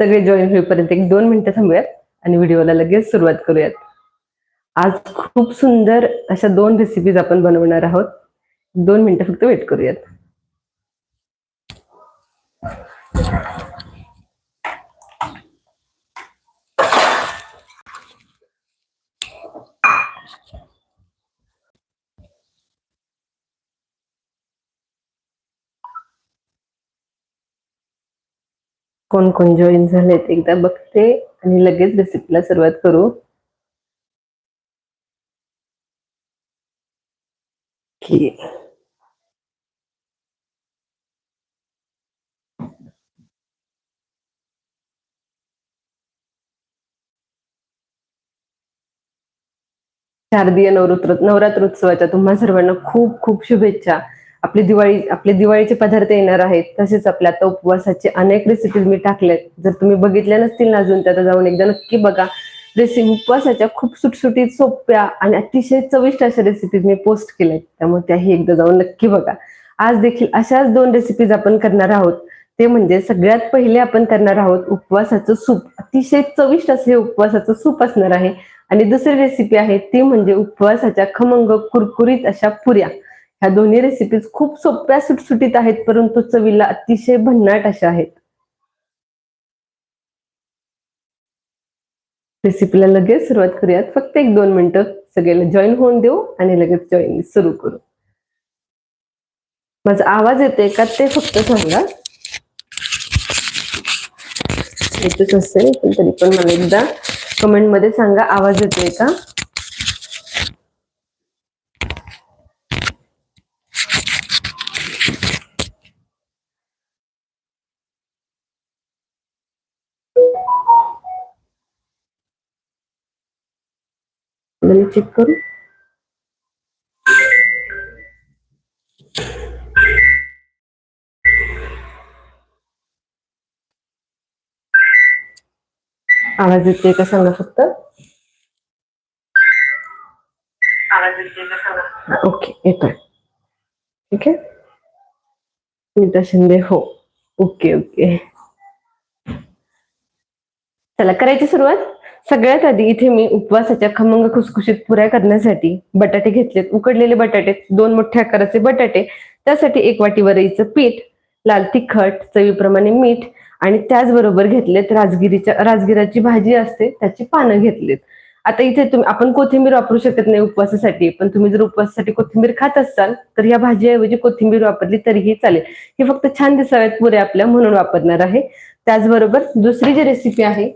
सगळे जॉईन होईपर्यंत एक दोन मिनिटं थांबूयात आणि व्हिडिओला लगेच सुरुवात करूयात. आज खूप सुंदर अशा दोन रेसिपीज आपण बनवणार आहोत. दोन मिनिटं फक्त वेट करूयात. कोण कोण जॉईन झालेत एकदा बघते आणि लगेच रेसिपीला सुरुवात करू. की शारदीय नवरात्र नवरात्रोत्सवाच्या तुम्हा सर्वांना खूप खूप शुभेच्छा. आपली दिवाळी आपले दिवाळीचे पदार्थ येणार आहेत तसेच आपल्या आता उपवासाचे अनेक रेसिपीज मी टाकल्यात जर तुम्ही बघितल्या नसतील ना अजून त्यात जाऊन एकदा नक्की बघा. रेसिपी उपवासाच्या खूप सुटसुटीत सोप्या आणि अतिशय चविष्ट अशा रेसिपीज मी पोस्ट केल्यात. त्यामुळे त्याही एकदा जाऊन नक्की बघा. आज देखील अशाच दोन रेसिपीज आपण करणार आहोत. ते म्हणजे सगळ्यात पहिले आपण करणार आहोत उपवासाचं सूप. अतिशय चविष्ट असे उपवासाचं सूप असणार आहे. आणि दुसरी रेसिपी आहे ती म्हणजे उपवासाच्या खमंग कुरकुरीत अशा पुऱ्या. ह्या दोन्ही रेसिपीज खूप सोप्या सुटसुटीत आहेत परंतु चवीला अतिशय भन्नाट अशा आहेत. रेसिपीला लगेच सुरुवात करूयात. फक्त एक दोन मिनिटं सगळ्याला जॉईन होऊन देऊ आणि लगेच जॉईन सुरू करू. माझा आवाज येतोय का ते फक्त सांगा. येतच असेल पण तरी पण मला एकदा कमेंटमध्ये सांगा आवाज येतोय का? चेक करू. आवाज येतोय का सांगा फक्त? येते ओके येतोय. ठीक आहे? नीता शिंदे हो. ओके ओके चला करायची सुरुवात? सगळ्यात आधी इथे मी उपवासाच्या खमंग खुसखुशीत पुऱ्या करण्यासाठी बटाटे घेतलेत. उकडलेले बटाटे दोन मोठ्या आकाराचे बटाटे त्यासाठी एक वाटी वरईचं पीठ लाल तिखट चवीप्रमाणे मीठ आणि त्याचबरोबर घेतलेत राजगिरीच्या राजगिराची भाजी असते त्याची पानं घेतलीत. आता इथे तुम्ही आपण कोथिंबीर वापरू शकत नाही उपवासासाठी पण तुम्ही जर उपवासासाठी कोथिंबीर खात असाल तर या भाजीऐवजी कोथिंबीर वापरली तरीही चालेल. हे फक्त छान दिसाव्यात पुरे आपल्या म्हणून वापरणार आहे. त्याचबरोबर दुसरी जी रेसिपी आहे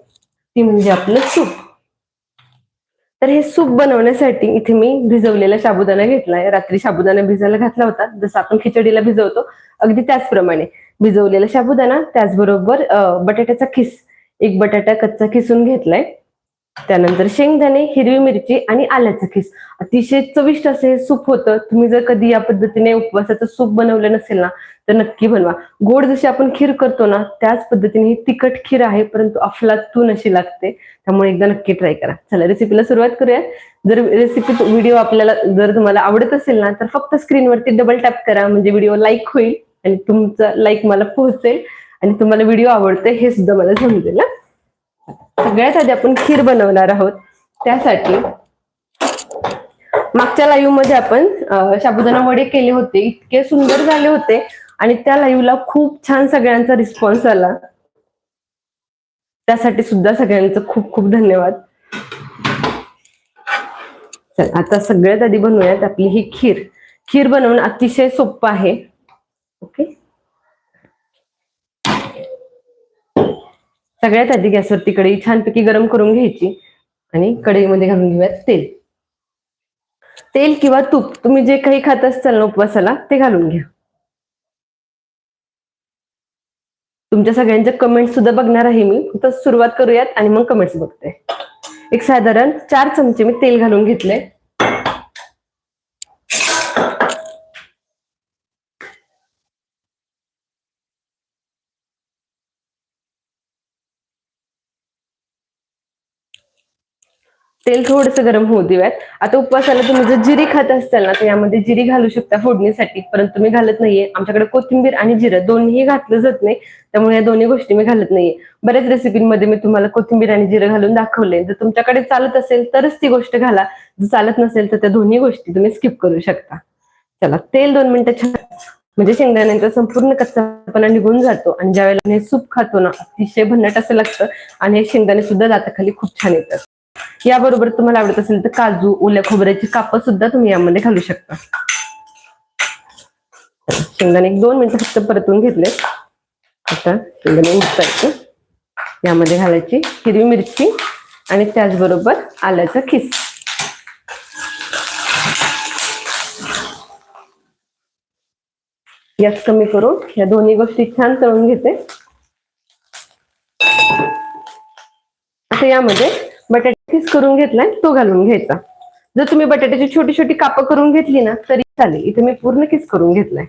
ती म्हणजे आपलं सूप. तर हे सूप बनवण्यासाठी इथे मी भिजवलेला साबुदाणा घेतलाय रात्री साबुदाणा भिजायला घातला होता. जसं आपण खिचडीला भिजवतो अगदी त्याचप्रमाणे भिजवलेला साबुदाणा त्याचबरोबर बटाट्याचा खिस एक बटाटा कच्चा खिसून घेतलाय. त्यानंतर शेंगदाणे हिरवी मिरची आणि आल्याचं खिस. अतिशय चविष्ट असे हे सूप होतं. तुम्ही जर कधी या पद्धतीने उपवासाचं सूप बनवलं नसेल ना तर नक्की बनवा. गोड जशी आपण खीर करतो ना त्याच पद्धतीने ही तिखट खीर आहे परंतु अफलातून अशी लागते. त्यामुळे एकदा नक्की ट्राय करा. चला रेसिपीला सुरुवात करूया जर रेसिपी व्हिडिओ आपल्याला जर तुम्हाला आवडत असेल ना तर फक्त स्क्रीनवरती डबल टॅप करा. म्हणजे व्हिडिओ लाईक होईल आणि तुमचा लाईक मला पोहोचेल आणि तुम्हाला व्हिडिओ आवडते हे सुद्धा मला समजेल ना सगळ्यात आधी आपण खीर बनवणार आहोत. त्यासाठी मागच्या लाईव्हमध्ये आपण शाबुदाना साबुदाणा वडे केले होते. इतके सुंदर झाले होते. आणि त्या लाईव्हला खूप छान सगळ्यांचा रिस्पॉन्स आला. त्यासाठी सुद्धा सगळ्यांचं खूप खूप धन्यवाद. चल आता सगळ्यात आधी बनवूयात आपली ही खीर. खीर बनवणं अतिशय सोपं आहे. ओके सगळ्यात आधी गॅसवरती कढई छानपैकी गरम करून घ्यायची आणि कढईमध्ये घालून घेऊयात तेल. तेल किंवा तूप तुम्ही जे काही खात असाल ना उपवासाला ते घालून घ्या. तुमच्या सगळ्यांच्या कमेंट सुद्धा बघणार आहे मी. तर सुरुवात करूयात आणि मग कमेंट्स बघते. एक साधारण चार चमचे मी तेल घालून घेतले तेल थोडंसं गरम होऊ देऊयात. आता उपवासाला तुम्ही जर जिरी खात असाल ना तर यामध्ये जिरी घालू शकता फोडणीसाठी परंतु मी घालत नाहीये. आमच्याकडे कोथिंबीर आणि जिरं दोन्ही घातलं जात नाही त्यामुळे या दोन्ही गोष्टी मी घालत नाहीये. बऱ्याच रेसिपींमध्ये मी तुम्हाला कोथिंबीर आणि जिरं घालून दाखवले जर तुमच्याकडे चालत असेल तरच ती गोष्ट घाला. जर चालत नसेल तर त्या दोन्ही गोष्टी तुम्ही स्किप करू शकता. चला तेल दोन मिनिटं छान म्हणजे शेंगदाण्यांचा संपूर्ण कच्चापणा निघून जातो. आणि ज्यावेळेला हे सूप खातो ना अतिशय भन्नट असं लागतं. आणि हे शेंगदाणे सुद्धा दाताखाली खूप छान येतात. याबरोबर तुम्हाला आवडत असेल तर काजू ओल्या खोबऱ्याची काप सुद्धा तुम्ही यामध्ये घालू शकता. शेंगदाणे एक दोन मिनिटं फक्त परतून घेतले. आता शेंगदाणे उठतायचे यामध्ये घालायची हिरवी मिरची आणि त्याचबरोबर आल्याचा खिस. गॅस कमी करून या दोन्ही गोष्टी छान तळून घेते. आता यामध्ये बटाटा किस करून घेतलाय तो घालून घ्यायचा. जर तुम्ही बटाट्याची छोटी छोटी कापं करून घेतली ना तरी चालेल. इथे मी पूर्ण किस करून घेतलाय.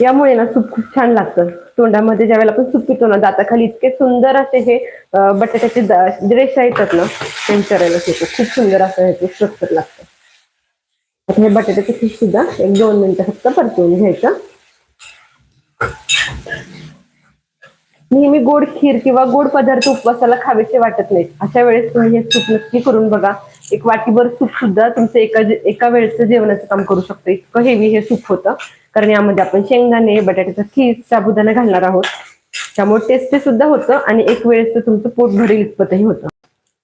यामुळे ना सूप खूप छान लागतं. तोंडामध्ये ज्यावेळेला आपण सूप पितो ना दाताखाली इतके सुंदर असे हे बटाट्याचे ड्रेस रेषा येतात ना ते विचारायला येतो खूप सुंदर असं ह्याचं स्ट्रक्चर लागतं. आता हे बटाट्याचे किस सुद्धा एक दोन मिनिटं फक्त परतवून घ्यायचं. नेहमी गोड खीर किंवा गोड पदार्थ उपवासाला खावेसे वाटत नाहीत. अशा वेळेस तुम्ही हे सूप नक्की करून बघा. एक वाटीभर सूप सुद्धा तुमचं एका एका वेळेचं जेवणाचं काम करू शकतं. इतकं हेवी हे सूप होतं. कारण यामध्ये आपण शेंगदाणे बटाट्याचा खीस साबुदाणा घालणार आहोत. त्यामुळे टेस्टी सुद्धा होतं आणि एक वेळेस तुमचं पोट भरेल इतपतही होतं.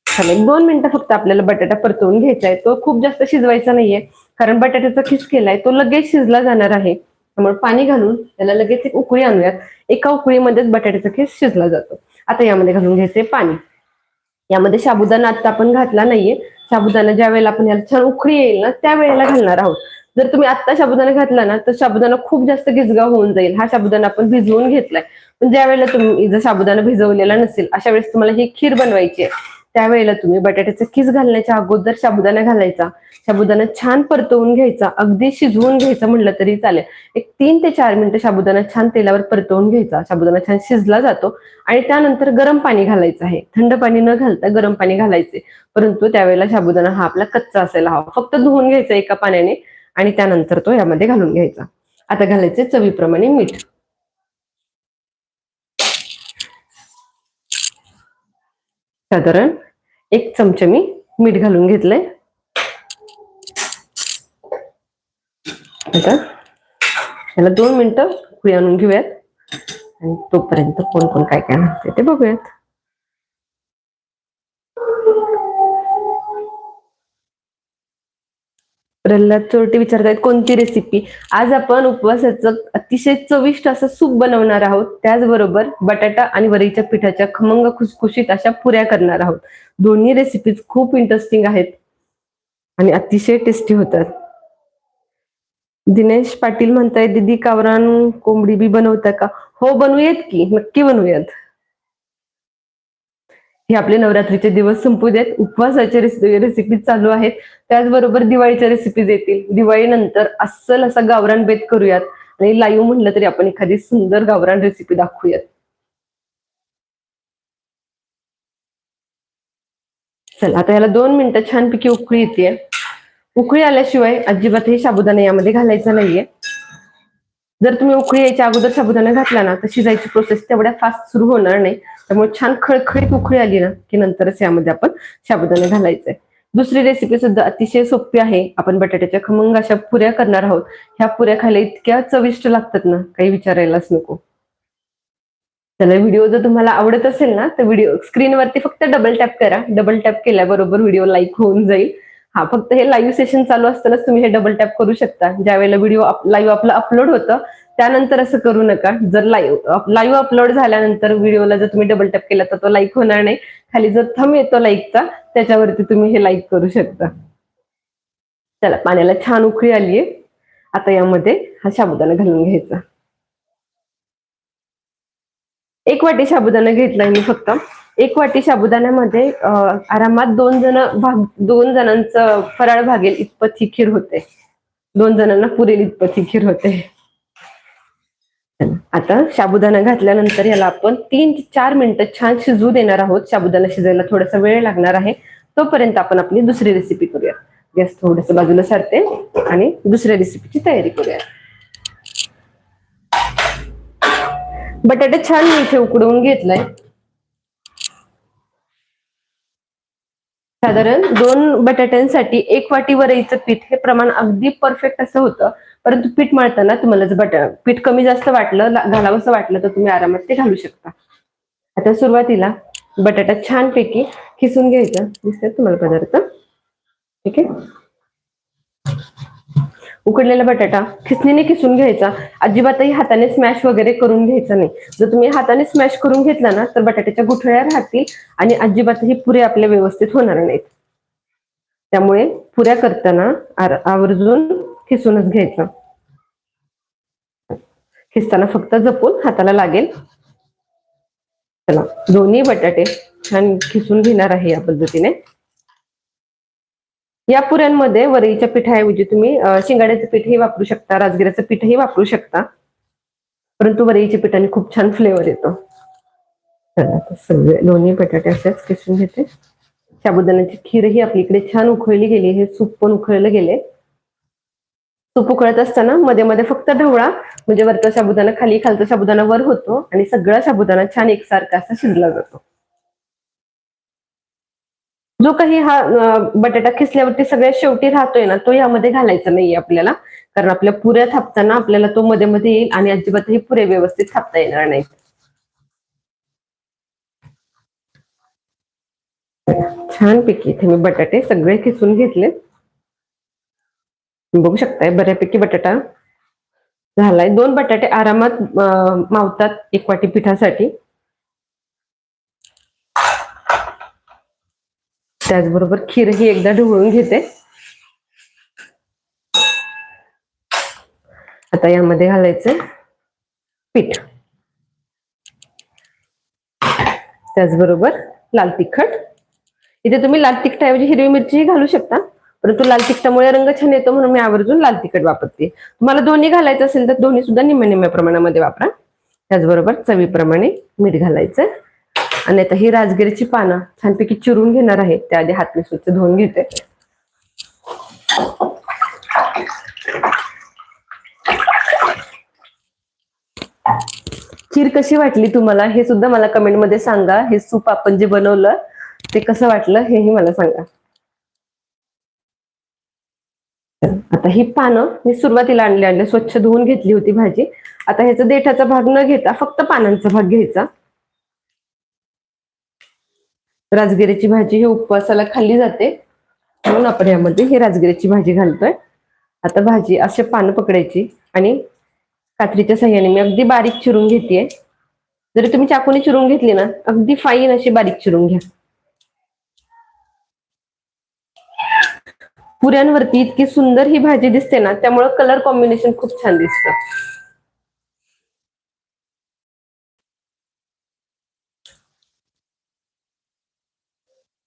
चालेल दोन मिनिटं फक्त आपल्याला बटाटा परतवून घ्यायचा आहे. तो खूप जास्त शिजवायचा नाहीये. कारण बटाट्याचा खीस केलाय तो लगेच शिजला जाणार आहे. त्यामुळे पाणी घालून त्याला लगेच एक उकळी आणूयात. एका उकळीमध्येच बटाट्याचा केस शिजला जातो. आता यामध्ये घालून घ्यायचे पाणी. यामध्ये साबुदाणा आता आपण घातला नाहीये. साबुदाणा ज्या वेळेला आपण याला छान उकळी येईल ना त्या वेळेला घालणार आहोत. जर तुम्ही आत्ता साबुदाणा घातला ना तर साबुदाणा खूप जास्त गिजगाव होऊन जाईल. हा साबुदाणा आपण भिजवून घेतलाय. पण ज्या वेळेला तुम्ही जर साबुदाणा भिजवलेला नसेल अशा वेळेस तुम्हाला ही खीर बनवायची आहे. त्यावेळेला तुम्ही बटाट्याचे किस घालण्याच्या अगोदर साबुदाणा घालायचा. साबुदाणा छान परतवून घ्यायचा. अगदी शिजवून घ्यायचा म्हटलं तरी चालेल. एक तीन ते चार मिनिटं साबुदाणा छान तेलावर परतवून घ्यायचा. साबुदाणा छान शिजला जातो. आणि त्यानंतर गरम पाणी घालायचं आहे. थंड पाणी न घालता गरम पाणी घालायचे. परंतु त्यावेळेला साबुदाणा हा आपला कच्चा असायला हवा. फक्त धुवून घ्यायचा एका पाण्याने आणि त्यानंतर तो यामध्ये घालून घ्यायचा. आता घालायचे चवीप्रमाणे मीठ. साधारण एक चमचा मी मीठ घालून घेतलंय. आता याला दोन मिनिटं उकळी आणून घेऊयात. आणि तोपर्यंत कोण कोण काय काय म्हणते ते बघूयात. प्रल्हाद चोरटे विचारतायत कोणती रेसिपी आज आपण उपवासाचं अतिशय चविष्ट असं सूप बनवणार आहोत. त्याचबरोबर बटाटा आणि वरीच्या पिठाच्या खमंग खुसखुशीत अशा पुऱ्या करणार आहोत. दोन्ही रेसिपीज खूप इंटरेस्टिंग आहेत आणि अतिशय टेस्टी होतात. दिनेश पाटील म्हणताय दीदी कावरान कोंबडी बी बनवता का? हो बनवूयात की नक्की बनवूयात. हे आपले नवरात्रीचे दिवस संपू देत. उपवासाचे रेसिपी चालू आहेत. त्याचबरोबर दिवाळीच्या रेसिपीज येतील. दिवाळीनंतर अस्सल असा गावरान बेत करूयात. आणि लाईव्ह म्हणलं तरी आपण एखादी सुंदर गावरान रेसिपी दाखवूयात. चला आता याला दोन मिनिटं छानपैकी उकळी येते उकळी आल्याशिवाय अजिबात हे साबुदाणा यामध्ये घालायचा नाहीये. जर तुम्ही उकळी यायच्या अगोदर साबुदाणा घातला ना तर शिजायची प्रोसेस तेवढ्या फास्ट सुरू होणार नाही. त्यामुळे छान खळखळीत उकळी आली ना की नंतरच यामध्ये आपण साबुदाणा घालायचंय. दुसरी रेसिपी सुद्धा अतिशय सोपी आहे. आपण बटाट्याच्या खमंग अशा पुऱ्या करणार आहोत. ह्या पुऱ्या खायला इतक्या चविष्ट लागतात ना काही विचारायलाच नको. चला व्हिडिओ जर तुम्हाला आवडत असेल ना तर व्हिडिओ स्क्रीनवरती फक्त डबल टॅप करा. डबल टॅप केल्याबरोबर व्हिडिओ लाईक होऊन जाईल. हा फक्त हे लाईव्ह सेशन चालू असतानाच तुम्ही हे डबल टॅप करू शकता. ज्या वेळेला व्हिडिओ लाईव्ह आपला अपलोड होतं त्यानंतर असं करू नका. जर लाईव्ह लाईव्ह अपलोड झाल्यानंतर व्हिडिओला जर तुम्ही डबल टॅप केला तर तो लाईक होणार नाही. खाली जर थम येतो लाईकचा त्याच्यावरती तुम्ही हे लाईक करू शकता. चला पाण्याला छान उकळी आलीये आता यामध्ये हा साबुदाणा घालून घ्यायचा. एक वाटी साबुदाणा घेतलाय मी फक्त. एक वाटी साबुदाण्यामध्ये आरामात दोन जण भाग दोन जणांचं फराळ भागेल इतपत ही खीर होते. दोन जणांना पुरेल इतपत ही खीर होते. आता साबुदाणा घातल्यानंतर याला आपण तीन ते चार मिनिटं छान शिजू देणार आहोत. साबुदाणा शिजायला थोडासा वेळ लागणार आहे. तोपर्यंत आपण आपली दुसरी रेसिपी करूया गॅस थोडस बाजूला सारते आणि दुसऱ्या रेसिपीची तयारी करूया बटाटे छान मी इथे उकडवून घेतलाय. साधारण दोन बटाट्यांसाठी एक वाटी वरईचं पीठ हे प्रमाण अगदी परफेक्ट असं होतं. परंतु पीठ मळताना तुम्हाला जर बटा पीठ कमी जास्त वाटलं घालावं असं वाटलं तर तुम्ही आरामात ते घालू शकता. आता सुरुवातीला बटाटा छानपैकी खिसून घ्यायचा. दिसतात तुम्हाला पदार्थ? ठीक आहे? उकडलेला बटाटा खिसणीने खिसून घ्यायचा. अजिबातही हाताने स्मॅश वगैरे करून घ्यायचा नाही. जर तुम्ही हाताने स्मॅश करून घेतला ना तर बटाट्याच्या गुठळ्या राहतील आणि अजिबातही पुरे आपल्या व्यवस्थित होणार नाहीत. त्यामुळे पुऱ्या करताना आवर्जून खिसूनच घ्यायचं. खिसताना फक्त जपून हाताला लागेल. चला दोन्ही बटाटे छान खिसून घेणार आहे या पद्धतीने. या पुऱ्यांमध्ये वरईच्या पिठाऐवजी तुम्ही शिंगाड्याचं पीठही वापरू शकता राजगिराचं पीठही वापरू शकता. परंतु वरईच्या पिठाने खूप छान फ्लेवर येतो. सगळे दोन्ही बटाटे असेच किसून घेते. साबुदाण्याची खीरही आपली इकडे छान उकळली गेली हे सूप पण उखळलं गेले. सूप उकळत असताना मध्ये मध्ये फक्त ढवळा म्हणजे वरचा साबुदाणा खाली खालचा साबुदाणा वर होतो आणि सगळा साबुदाणा छान एकसारखा असा शिजला जातो. जो काही हा बटाटा खिसल्यावरती सगळ्यात शेवटी राहतोय ना तो यामध्ये घालायचा नाहीये आपल्याला. कारण आपल्या पुऱ्या थापताना आपल्याला तो मध्ये मध्ये येईल आणि अजिबातही पुरे व्यवस्थित थापता येणार नाहीत. छानपैकी इथे मी बटाटे सगळे खिसून घेतले बघू शकताय बऱ्यापैकी बटाटा झालाय. दोन बटाटे आरामात मावतात एक वाटी पिठासाठी. त्याचबरोबर खीरही एकदा ढवळून घेते. आता यामध्ये घालायचं पीठ. त्याचबरोबर लाल तिखट. इथे तुम्ही लाल तिखटाऐवजी हिरवी मिरचीही घालू शकता परंतु लाल तिखटामुळे रंग छान येतो म्हणून मी आवर्जून लाल तिखट वापरते. तुम्हाला दोन्ही घालायचं असेल तर दोन्ही सुद्धा निम्या निम्या प्रमाणामध्ये वापरा. त्याचबरोबर चवीप्रमाणे मीठ घालायचं. आणि आता ही राजगिरीची पानं छानपैकी चिरून घेणार आहे. त्याआधी हात मी स्वच्छ धुवून घेते. खीर कशी वाटली तुम्हाला? हे सुद्धा मला कमेंटमध्ये सांगा. हे सूप आपण जे बनवलं ते कसं वाटलं हेही मला सांगा. आता ही पानं मी सुरुवातीला आणली आणले. स्वच्छ धुवून घेतली होती भाजी. आता ह्याचा देठाचा भाग न घेता फक्त पानांचा भाग घ्यायचा. राजगिऱ्याची भाजी ही उपवासाला खाल्ली जाते. म्हणून आपण यामध्ये ही राजगिऱ्याची भाजी घालतोय. आता भाजी असे पानं पकडायची आणि कात्रीच्या सहाय्याने मी अगदी बारीक चिरून घेतेय. जरी तुम्ही चाकूने चिरून घेतली ना अगदी फाईन अशी बारीक चिरून घ्या. पुऱ्यांवरती इतकी सुंदर ही भाजी दिसते ना त्यामुळं कलर कॉम्बिनेशन खूप छान दिसतं.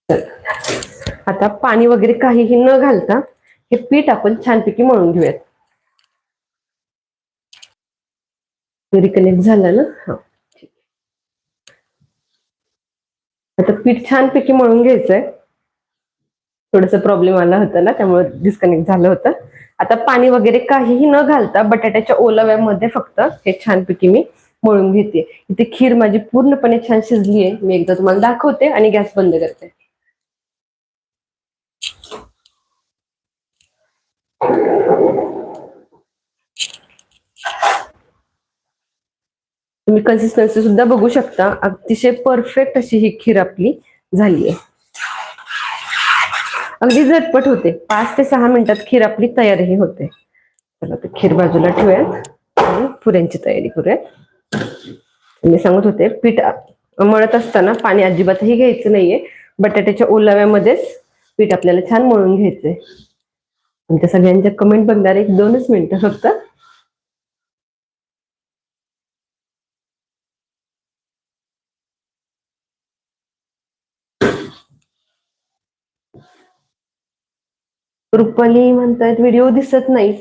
आता पाणी वगैरे काहीही न घालता हे पीठ आपण छानपैकी मळून घेऊयात. रिकनेक्ट झालं ना? हा. आता पीठ छानपैकी मळून घ्यायचंय. थोडस प्रॉब्लेम आला होता ना त्यामुळे डिस्कनेक्ट झालं होतं. आता पाणी वगैरे काहीही न घालता बटाट्याच्या ओलाव्यामध्ये फक्त हे छानपैकी मी मळून घेते. इथे खीर माझी पूर्णपणे छान शिजली आहे मी एकदा तुम्हाला दाखवते आणि गॅस बंद करते. तुम्ही कन्सिस्टन्सी सुद्धा बघू शकता. अतिशय परफेक्ट अशी ही खीर आपली झाली आहे. अगदी झटपट होते. पाच ते सहा मिनिटात खीर आपली तयारही होते. चला तर खीर बाजूला ठेवूयात आणि पुऱ्यांची तयारी करूयात. मी सांगत होते पीठ मळत असताना पाणी अजिबातही घ्यायचं नाहीये. बटाट्याच्या ओलाव्यामध्येच पीठ आपल्याला छान मळून घ्यायचंय. तुमच्या सगळ्यांच्या कमेंट बघणार एक दोनच मिनिटं फक्त. रुपली म्हणतायत व्हिडिओ दिसत नाही.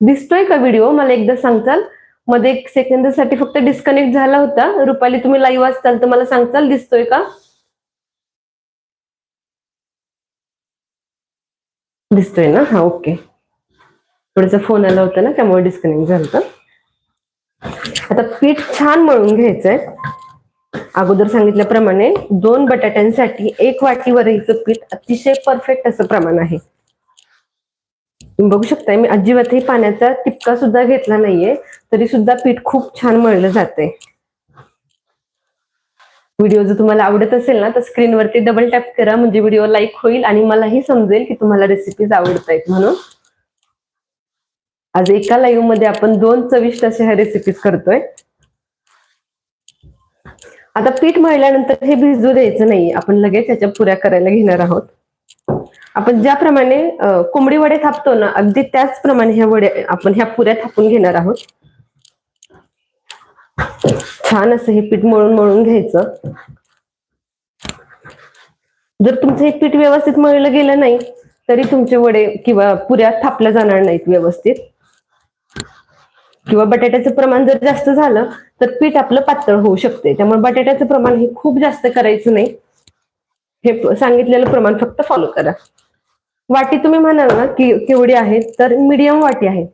दिसतोय का व्हिडिओ? मला एकदा सांगचाल. मध्ये एक सेकंदासाठी फक्त डिस्कनेक्ट झाला होता. रुपाली तुम्ही लाईव्ह असताल तर मला सांगचाल दिसतोय का? दिसतोय ना? हा ओके. थोडस फोन आला होता ना त्यामुळे डिस्कनेक्ट झालं होतं. आता पीठ छान मळून घ्यायचंय. अगोदर सांगितल्याप्रमाणे दोन बटाट्यांसाठी एक वाटी पीठ अतिशय परफेक्ट असं प्रमाण आहे. तुम्ही बघू शकताय मी अजिबातही पाण्याचा टिपका सुद्धा घेतला नाहीये तरी सुद्धा पीठ खूप छान मळलं जाते व्हिडिओ जर तुम्हाला आवडत असेल ना तर स्क्रीनवरती डबल टॅप करा. म्हणजे व्हिडिओ लाईक होईल आणि मलाही समजेल की तुम्हाला रेसिपीज आवडत आहेत म्हणून. आज एका लाईव्हमध्ये आपण दोन चविष्ट अशा ह्या रेसिपीज करतोय. आता पीठ मळल्यानंतर हे भिजू द्यायचं नाही आपण लगेच त्याच्या पुऱ्या करायला घेणार आहोत. आपण ज्याप्रमाणे कोंबडी वडे थापतो ना अगदी त्याचप्रमाणे ह्या वडे आपण ह्या पुऱ्या थापून घेणार आहोत. छान असं हे पीठ मळून मळून घ्यायचं. जर तुमचं हे पीठ व्यवस्थित मळलं गेलं नाही तरी तुमचे वडे किंवा पुऱ्या थापल्या जाणार नाहीत व्यवस्थित. किंवा बटाट्याचं प्रमाण जर जास्त झालं तर पीठ आपलं पातळ होऊ शकते. त्यामुळे बटाट्याचं प्रमाण हे खूप जास्त करायचं नाही. हे सांगितलेलं प्रमाण फक्त फॉलो करा. वाटी तुम्ही म्हणाल ना की केवढी आहे? तर मीडियम वाटी आहे.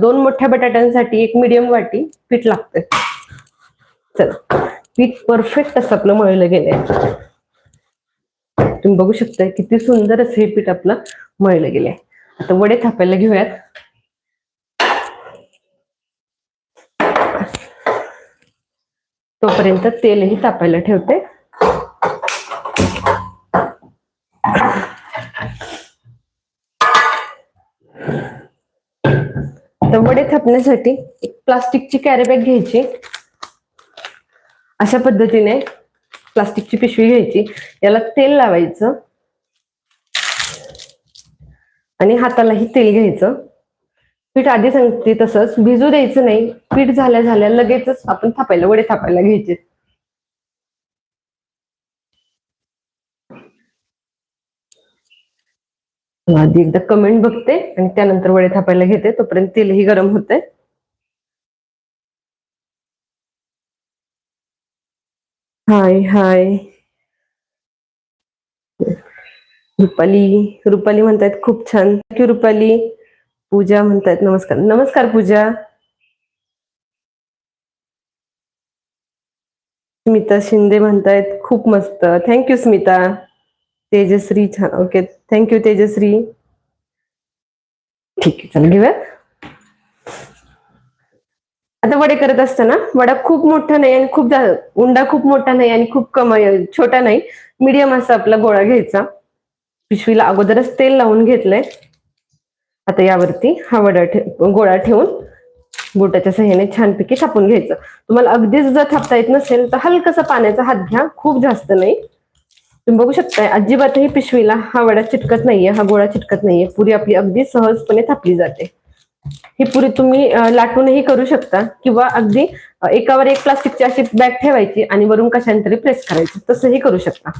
दोन मोठ्या बटाट्यांसाठी एक मीडियम वाटी पीठ लागते चला. पीठ परफेक्ट असं आपलं मळलं गेलंय. तुम्ही बघू शकताय किती सुंदर असं हे पीठ आपलं मळलं गेलंय. आता वडे थापायला घेऊयात. तोपर्यंत तेलही तापायला ठेवते. तर वडे थापण्यासाठी एक प्लास्टिकची कॅरीबॅग घ्यायची. अशा पद्धतीने प्लास्टिकची पिशवी घ्यायची. याला तेल लावायचं. आणि हातालाही तेल घ्यायचं. पीठ आधी सांगते तसंच. भिजू द्यायचं नाही. पीठ झाल्या झाल्या लगेचच आपण थापायला वडे थापायला घ्यायचे. आधी एकदा कमेंट बघते आणि त्यानंतर वडे थापायला घेते. तोपर्यंत तेलही गरम होते हाय हाय. रुपाली रुपाली म्हणतायत खूप छान. थँक्यू रुपाली. पूजा म्हणतायत नमस्कार. नमस्कार, पूजा. स्मिता शिंदे म्हणतायत खूप मस्त. थँक्यू स्मिता. तेजश्री छान ओके थँक्यू तेजश्री. ठीक आहे, चला घेऊया. आता वडे करत असताना वडा खूप मोठा नाही आणि खूप उंडा खूप मोठा नाही आणि खूप कमी छोटा नाही. मीडियम असा आपला गोळा घ्यायचा. पिशवीला अगोदरच तेल लावून घेतलंय. आता यावरती हा वडा ठे गोळा ठेवून बोटाच्या सहाय्याने छानपैकी थापून घ्यायचं. तुम्हाला अगदीच जर थापता येत नसेल तर हलकासा पाण्याचा हात घ्या. खूप जास्त नाही. तुम्ही बघू शकताय अजिबातही पिशवीला हा वडा चिटकत नाहीये हा गोळा चिटकत नाहीये. पुरी आपली अगदी सहजपणे थापली जाते. ही पुरी तुम्ही लाटूनही करू शकता किंवा अगदी एकावर एक प्लास्टिकची अशी बॅग ठेवायची आणि वरून कशाने तरी प्रेस करायची. तसंही करू शकता.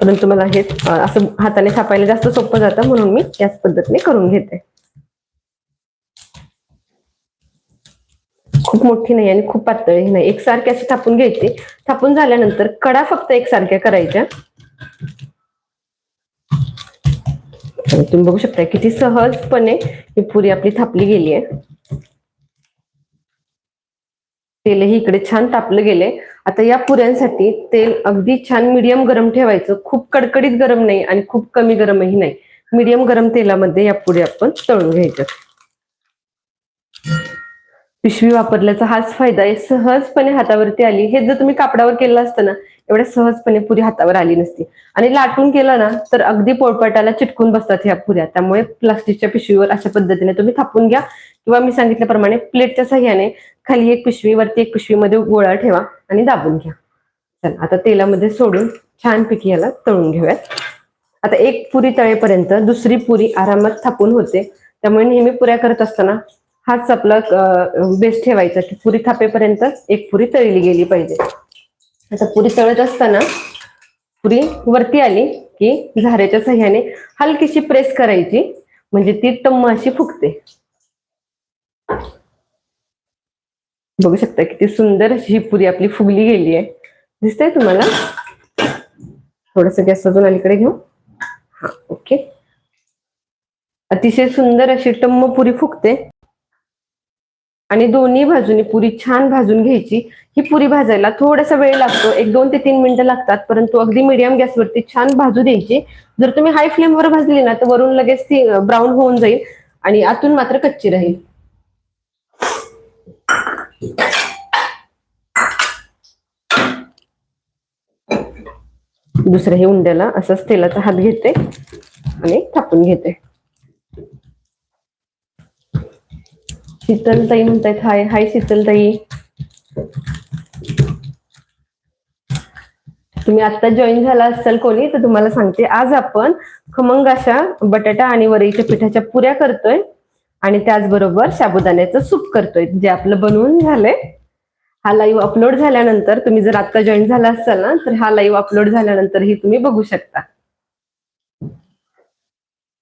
परंतु मला हे असं हाताने छापायला जास्त सोपं जातं म्हणून मी याच पद्धतीने करून घेते. खूप मोठी नाही आणि खूप पातळी नाही. एकसारखी अशी थापून घ्यायची. थापून झाल्यानंतर कडा फक्त एकसारख्या करायच्या. तुम्ही बघू शकता किती सहजपणे ही पुरी आपली थापली गेली आहे तेलही इकडे छान तापलं गेले आता या पुऱ्यांसाठी तेल अगदी छान मीडियम गरम ठेवायचं. खूप कडकडीत गरम नाही आणि खूप कमी गरमही नाही. मीडियम गरम तेलामध्ये या पुऱ्या आपण तळून घ्यायच्या. पिशवी वापरल्याचा हाच फायदा आहे. सहजपणे हातावरती आली. हे जर तुम्ही कापडावर केलं असतं ना एवढ्या सहजपणे पुरी हातावर आली नसती. आणि लाटून केलं ना तर अगदी पोळपाटाला चिटकून बसतात ह्या पुऱ्या. त्यामुळे प्लास्टिकच्या पिशवीवर अशा पद्धतीने तुम्ही थापून घ्या. किंवा मी सांगितल्याप्रमाणे प्लेटच्या सहाय्याने खाली एक पिशवी वरती एक पिशवीमध्ये गोळा ठेवा आणि दाबून घ्या. चला आता तेलामध्ये सोडून छानपैकी याला तळून घेऊयात. आता एक पुरी तळेपर्यंत दुसरी पुरी आरामात थापून होते. त्यामुळे नेहमी पुऱ्या करत असताना हाच आपला बेस ठेवायचा की पुरी थापेपर्यंत एक पुरी तळली गेली पाहिजे. आता पुरी तळत असताना पुरी वरती आली की झाऱ्याच्या सह्याने हलकीशी प्रेस करायची. म्हणजे ती टम्म अशी फुगते. बघू शकता किती सुंदर अशी ही पुरी आपली फुगली गेली आहे. दिसतंय तुम्हाला? थोडस गॅस अजून अलीकडे घेऊ. हा ओके. अतिशय सुंदर अशी टम्म पुरी फुगते. आणि दोन्ही बाजूनी पुरी छान भाजून घ्यायची. ही पुरी भाजायला थोडासा वेळ लागतो. एक दोन ते तीन मिनिटं लागतात. परंतु अगदी मीडियम गॅसवरती छान भाजू द्यायची. जर तुम्ही हाय फ्लेमवर भाजली ना तर वरून लगेच ती ब्राऊन होऊन जाईल आणि आतून मात्र कच्ची राहील. दुसऱ्याही उंड्याला असंच तेलाचा हात घेते आणि थापून घेते. शीतलताई म्हणतायत हाय हाय शीतलताई. तुम्ही आता जॉईन झाला असाल कोणी तर तुम्हाला सांगते आज आपण खमंग अशा बटाटा आणि वरईच्या पिठाच्या पुऱ्या करतोय आणि त्याचबरोबर साबुदाण्याचं सूप करतोय जे आपलं बनवून झालंय. हा लाईव्ह अपलोड झाल्यानंतर तुम्ही जर आता जॉईन झाला असाल ना तर हा लाईव्ह अपलोड झाल्यानंतर ही तुम्ही बघू शकता.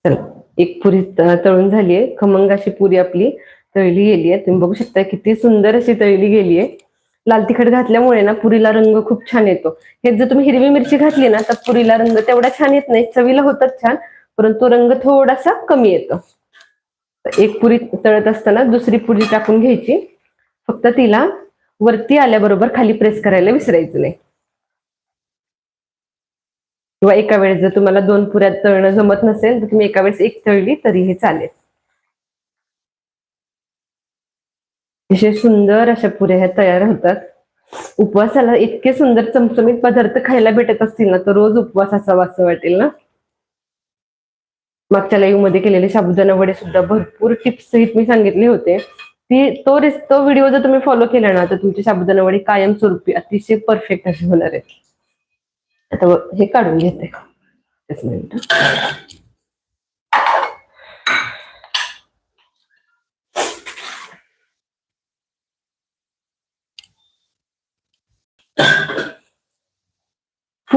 चला एक पुरी तळून झालीये खमंग अशी पुरी आपली. तळली गेली आहे तुम्ही बघू शकता किती सुंदर अशी तळली गेली आहे लाल तिखट घातल्यामुळे ना पुरीला रंग खूप छान येतो. हे जर तुम्ही हिरवी मिरची घातली ना तर पुरीला रंग तेवढा छान येत नाही. चवीला होतात छान परंतु रंग थोडासा कमी येतो. एक पुरी तळत असताना दुसरी पुरी टाकून घ्यायची. फक्त तिला वरती आल्याबरोबर खाली प्रेस करायला विसरायचं नाही. किंवा एका वेळेस जर तुम्हाला दोन पुऱ्या तळणं जमत नसेल तर तुम्ही एका वेळेस एक तळली तरी हे चालेल. अतिशय सुंदर अशा पुऱ्या ह्या तयार होतात. उपवासाला इतके सुंदर चमचमीत पदार्थ खायला भेटत असतील ना तर रोज उपवास असावा असं वाटेल ना? मागच्या लाईव्हमध्ये केलेले साबुदाणा वडे सुद्धा भरपूर टिप्स सहित मी सांगितले होते. ती तो रेस तो व्हिडिओ जर तुम्ही फॉलो केला ना तर तुमची साबुदाणा वडे कायमस्वरूपी अतिशय परफेक्ट असे होणार आहेत. आता हे काढून घेते. एक मिनिट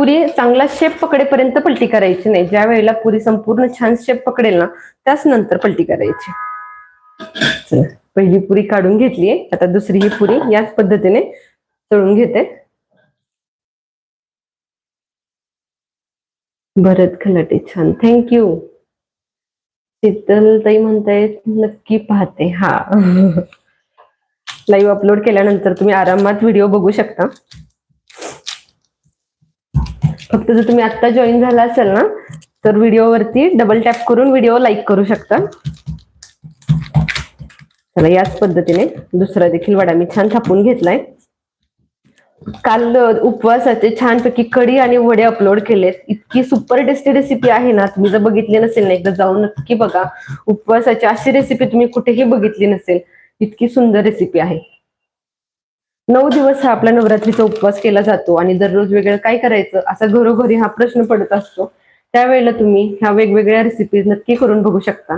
पुरी चांगला शेप पकडेपर्यंत पलटी करायची नाही. ज्या वेळेला पुरी संपूर्ण छान शेप पकडेल ना त्याच नंतर पलटी करायची. पहिली पुरी काढून घेतलीये आता दुसरी ही पुरी याच पद्धतीने तळून घेते. भरत खलाटे छान. थँक्यू शीतलताई म्हणतायत नक्की पाहते. हा. लाईव्ह अपलोड केल्यानंतर तुम्ही आरामात व्हिडिओ बघू शकता. फक्त जर तुम्ही आता जॉईन झाला असेल ना तर व्हिडिओवरती डबल टॅप करून व्हिडिओ लाईक करू शकता. चला याच पद्धतीने दुसरा देखील वडा मी छान थापून घेतलाय. काल उपवासाचे छानपैकी कढी आणि वडे अपलोड केलेत. इतकी सुपर टेस्टी रेसिपी आहे ना तुम्ही जर बघितली नसेल ना एकदा जाऊन नक्की बघा. उपवासाची अशी रेसिपी तुम्ही कुठेही बघितली नसेल इतकी सुंदर रेसिपी आहे. नऊ दिवस हा आपला नवरात्रीचा उपवास केला जातो आणि दररोज वेगळं काय करायचं असा घरोघरी हा प्रश्न पडत असतो. त्यावेळेला तुम्ही ह्या वेगवेगळ्या रेसिपीज नक्की करून बघू शकता.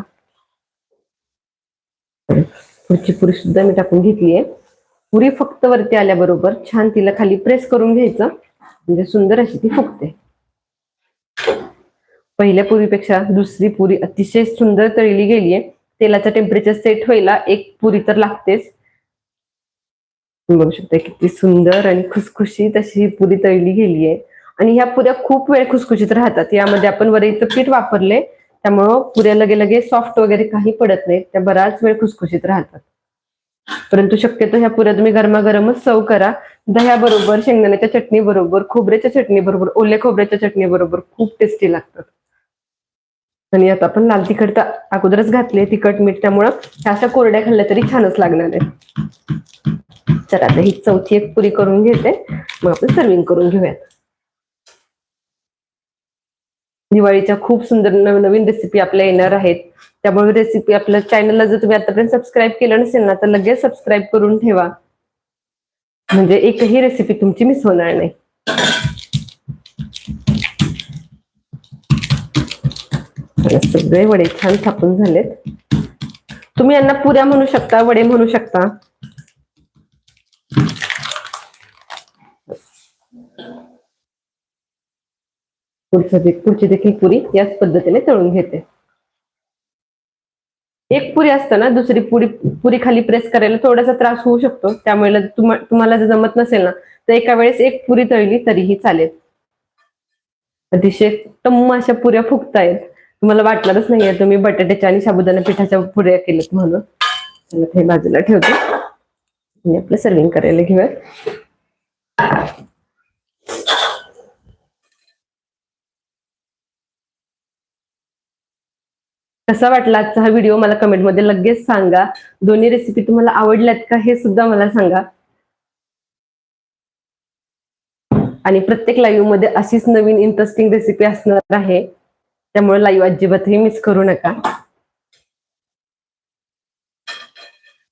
पुढची पुरी सुद्धा मी टाकून घेतलीये पुरी फक्त वरती आल्याबरोबर छान तिला खाली प्रेस करून घ्यायचं. म्हणजे सुंदर अशी ती फुगते. पहिल्या पुरीपेक्षा दुसरी पुरी अतिशय सुंदर तळली गेलीये. तेलाचा टेम्परेचर सेट व्हायला एक पुरी तर लागतेच. बघू शकता किती सुंदर आणि खुसखुशीत अशी ही पुरी तळली गेली आहे आणि ह्या पुऱ्या खूप वेळ खुसखुशीत राहतात. यामध्ये आपण वरईचं पीठ वापरले त्यामुळं पुऱ्या लगे लगे सॉफ्ट वगैरे काही पडत नाहीत. त्या बराच वेळ खुसखुशीत राहतात. परंतु शक्यतो ह्या पुऱ्या तुम्ही गरमागरमच सर्व करा. दह्याबरोबर शेंगदाण्याच्या चटणी बरोबर खोबऱ्याच्या चटणी बरोबर ओल्या खोबऱ्याच्या चटणी बरोबर खूप टेस्टी लागतात. आणि आता आपण लाल तिखट तर अगोदरच घातले तिखट मीठ. त्यामुळं ह्या अशा कोरड्या खाल्ल्या तरी छानच लागणार आहे. चला आता ही चौथी एक पुरी करून घेते. मग आपण सर्विंग करून घेऊयात. दिवाळीच्या खूप सुंदर नवीन नवीन रेसिपी आपल्या येणार आहेत. त्यामुळे रेसिपी आपल्या चॅनलला जर तुम्ही आतापर्यंत सबस्क्राईब केलं नसेल ना तर लगेच सबस्क्राईब करून ठेवा. म्हणजे एकही रेसिपी तुमची मिस होणार नाही. सगळे वडे छान थापून झालेत. तुम्ही यांना पुऱ्या म्हणू शकता वडे म्हणू शकता. पुढचं पुढची देखील पुरी याच पद्धतीने तळून घेते. एक पुरी असताना दुसरी पुरी पुरी खाली प्रेस करायला थोडासा त्रास होऊ शकतो. त्यामुळे तुम्हाला जर जमत नसेल ना तर एका वेळेस एक पुरी तळली तरीही चालेल. अतिशय टम्म अशा पुऱ्या फुगतायत. तुम्हाला वाटणारच नाहीये तुम्ही बटाट्याच्या आणि साबुदाणा पिठाच्या पुऱ्या केल्यात म्हणून. चला ते बाजूला ठेवते. आणि आपलं सर्विंग करायला घेऊयात. कसा वाटला आजचा हा व्हिडिओ मला कमेंटमध्ये लगेच सांगा. दोन्ही रेसिपी तुम्हाला आवडल्यात का हे सुद्धा मला सांगा. आणि प्रत्येक लाईव्हमध्ये अशीच नवीन इंटरेस्टिंग रेसिपी असणार आहे. त्यामुळे लाईव्ह अजिबातही मिस करू नका.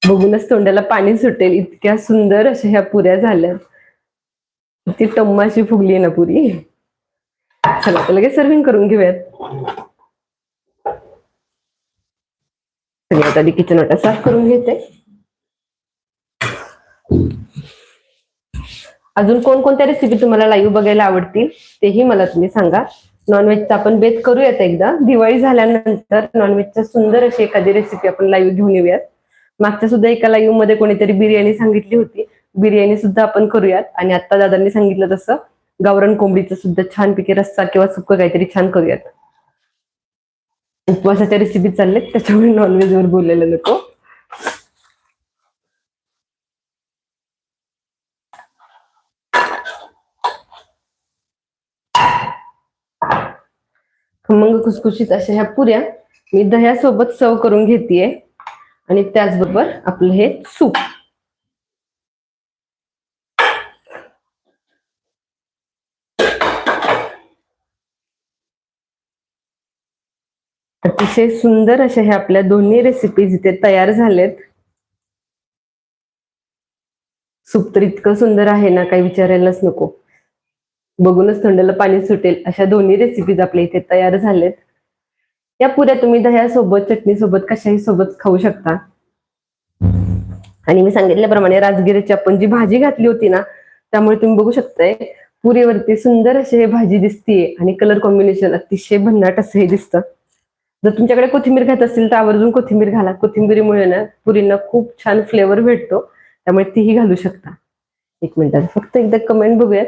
बघूनच तोंडाला पाणी सुटेल. इतक्या सुंदर अशा ह्या पुऱ्या झाल्या. ती टम्माशी फुगली ना पुरी. चला लगेच सर्विंग करून घेऊयात. सगळ्यात आधी किचन वाटा साफ करून घेते अजून कोणकोणत्या रेसिपी तुम्हाला लाईव्ह बघायला आवडतील तेही मला तुम्ही सांगा. नॉनव्हेजचा आपण बेत करूयात एकदा. दिवाळी झाल्यानंतर नॉनव्हेजच्या सुंदर अशी एखादी रेसिपी आपण लाईव्ह घेऊन येऊयात. मागच्या सुद्धा एका लाईव्हमध्ये कोणीतरी बिर्याणी सांगितली होती. बिर्याणी सुद्धा आपण करूयात. आणि आता दादांनी सांगितलं तसं गावरण कोंबडीचं सुद्धा छानपैकी रस्सा किंवा सुक्क काहीतरी छान करूयात. उपवासाच्या रेसिपी चाललेत त्याच्यामुळे नॉनव्हेज वर बोलायला नको. खमंग खुसखुशीत अशा ह्या पुऱ्या मी दह्यासोबत सर्व करून घेतेय. आणि त्याचबरोबर आपलं हे सूप. अतिशय सुंदर अशा ह्या आपल्या दोन्ही रेसिपीज इथे तयार झालेत. सूप तर इतकं सुंदर आहे ना काही विचारायलाच नको. बघूनच थंडला पाणी सुटेल. अशा दोन्ही रेसिपीज आपल्या इथे तयार झालेत. या पुऱ्या तुम्ही दह्यासोबत चटणी सोबत कशाही सोबत खाऊ शकता. आणि मी सांगितल्याप्रमाणे राजगिरीची आपण जी भाजी घातली होती ना त्यामुळे तुम्ही बघू शकताय पुरीवरती सुंदर अशी हे भाजी दिसतीये. आणि कलर कॉम्बिनेशन अतिशय भन्नाट असं हे दिसतं. जर तुमच्याकडे कोथिंबीर घात असतील तर आवर्जून कोथिंबीर घाला. कोथिंबीरीमुळे ना पुरींना खूप छान फ्लेवर भेटतो. त्यामुळे तीही घालू शकता. एक मिनिटात फक्त एकदा कमेंट बघूयात.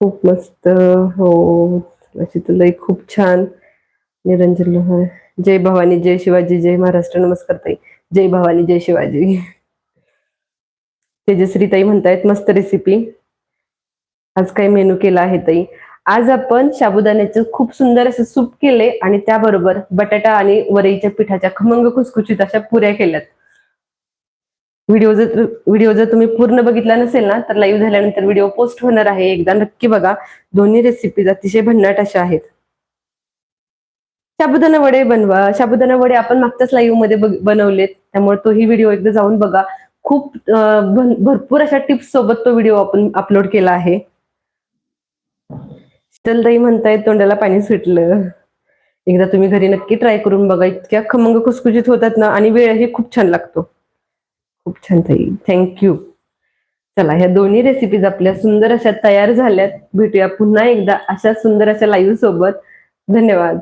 खूप मस्त. हो तुला खूप छान. निरंजन जय भवानी जय शिवाजी जय महाराष्ट्र. नमस्कार ताई. जय भवानी जय शिवाजी. तेजश्री ताई म्हणतायत मस्त रेसिपी आज काय मेनू केला आहे ताई. आज आपण साबुदाण्याचं खूप सुंदर असं सूप केले आणि त्याबरोबर बटाटा आणि वरईच्या पिठाच्या खमंग खुसखुशीत अशा पुऱ्या केल्यात. व्हिडिओ जर व्हिडिओ जर तुम्ही पूर्ण बघितला नसेल ना तर लाईव्ह झाल्यानंतर व्हिडिओ पोस्ट होणार आहे. एकदा नक्की बघा. दोन्ही रेसिपीज अतिशय भन्नाट अशा आहेत. साबुदाणा वडे बनवा. साबुदाणा वडे आपण मागच्याच लाईव्हमध्ये बनवलेत. त्यामुळे तोही व्हिडिओ एकदा जाऊन बघा. खूप भरपूर अशा टिप्स सोबत तो व्हिडिओ आपण अपलोड केला आहे. शीतलताई म्हणताय तोंडाला पाणी सुटलं. एकदा तुम्ही घरी नक्की ट्राय करून बघा इतक्या खमंग खुसखुशीत होतात ना आणि वेळही खूप छान लागतो. खूप छान ताई. थँक्यू चला ह्या दोन्ही रेसिपीज आपल्या सुंदर अशा तयार झाल्यात. भेटूया पुन्हा एकदा अशा सुंदर अशा लाईव्ह सोबत. धन्यवाद.